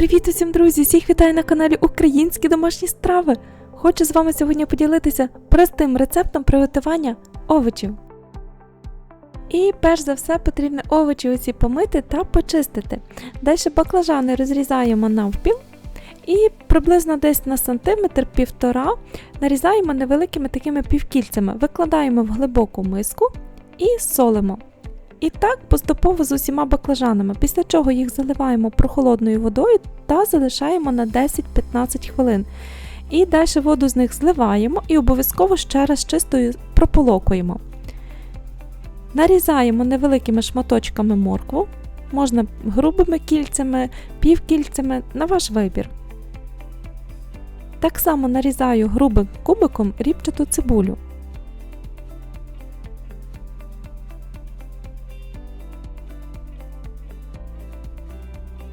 Привіт усім, друзі! Всіх вітаю на каналі Українські домашні страви. Хочу з вами сьогодні поділитися простим рецептом приготування овочів. І перш за все потрібно овочі оці помити та почистити. Далі баклажани розрізаємо навпіл і приблизно десь на сантиметр півтора нарізаємо невеликими такими півкільцями, викладаємо в глибоку миску і солимо. І так поступово з усіма баклажанами, після чого їх заливаємо прохолодною водою та залишаємо на 10-15 хвилин. І далі воду з них зливаємо і обов'язково ще раз чистою прополокуємо. Нарізаємо невеликими шматочками моркву, можна грубими кільцями, півкільцями на ваш вибір. Так само нарізаю грубим кубиком рібчату цибулю.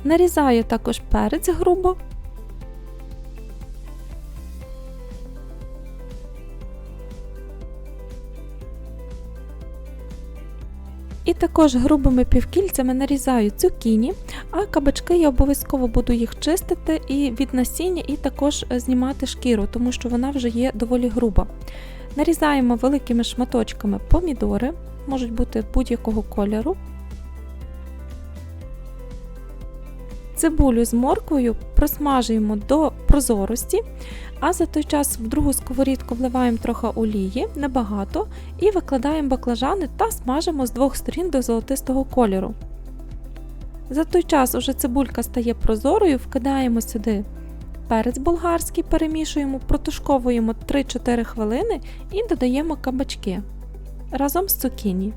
Нарізаю також перець грубо. І також грубими півкільцями нарізаю цукіні, а кабачки я обов'язково буду їх чистити і від насіння, і також знімати шкіру, тому що вона вже є доволі груба. Нарізаємо великими шматочками помідори, можуть бути будь-якого кольору. Цибулю з морквою просмажуємо до прозорості, а за той час в другу сковорідку вливаємо трохи олії, небагато, і викладаємо баклажани та смажимо з двох сторін до золотистого кольору. За той час уже цибулька стає прозорою, вкидаємо сюди перець болгарський, перемішуємо, протушковуємо 3-4 хвилини і додаємо кабачки разом з цукіні.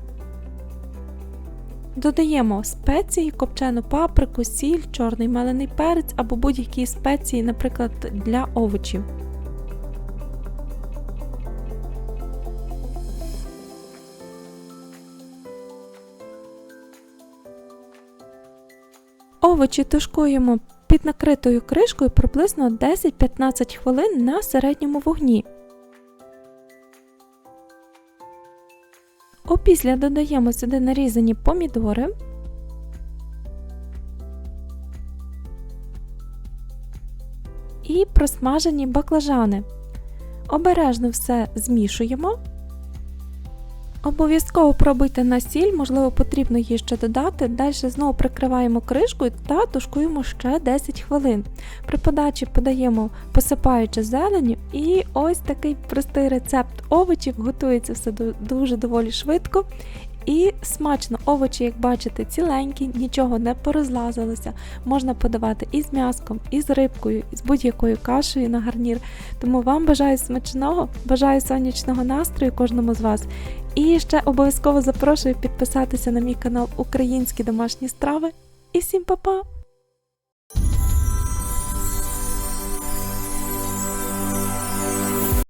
Додаємо спеції, копчену паприку, сіль, чорний мелений перець або будь-які спеції, наприклад, для овочів. Овочі тушкуємо під накритою кришкою приблизно 10-15 хвилин на середньому вогні. Опісля додаємо сюди нарізані помідори. І просмажені баклажани. Обережно все змішуємо. Обов'язково пробити на сіль, можливо, потрібно її ще додати. Далі знову прикриваємо кришкою та тушкуємо ще 10 хвилин. При подачі подаємо посипаючи зеленю, і ось такий простий рецепт овочів готується все дуже доволі швидко. І смачно овочі, як бачите, ціленькі, нічого не порозлазилося. Можна подавати і з м'яском, і з рибкою, і з будь-якою кашею на гарнір. Тому вам бажаю смачного, бажаю сонячного настрою кожному з вас. І ще обов'язково запрошую підписатися на мій канал Українські домашні страви. І всім па-па!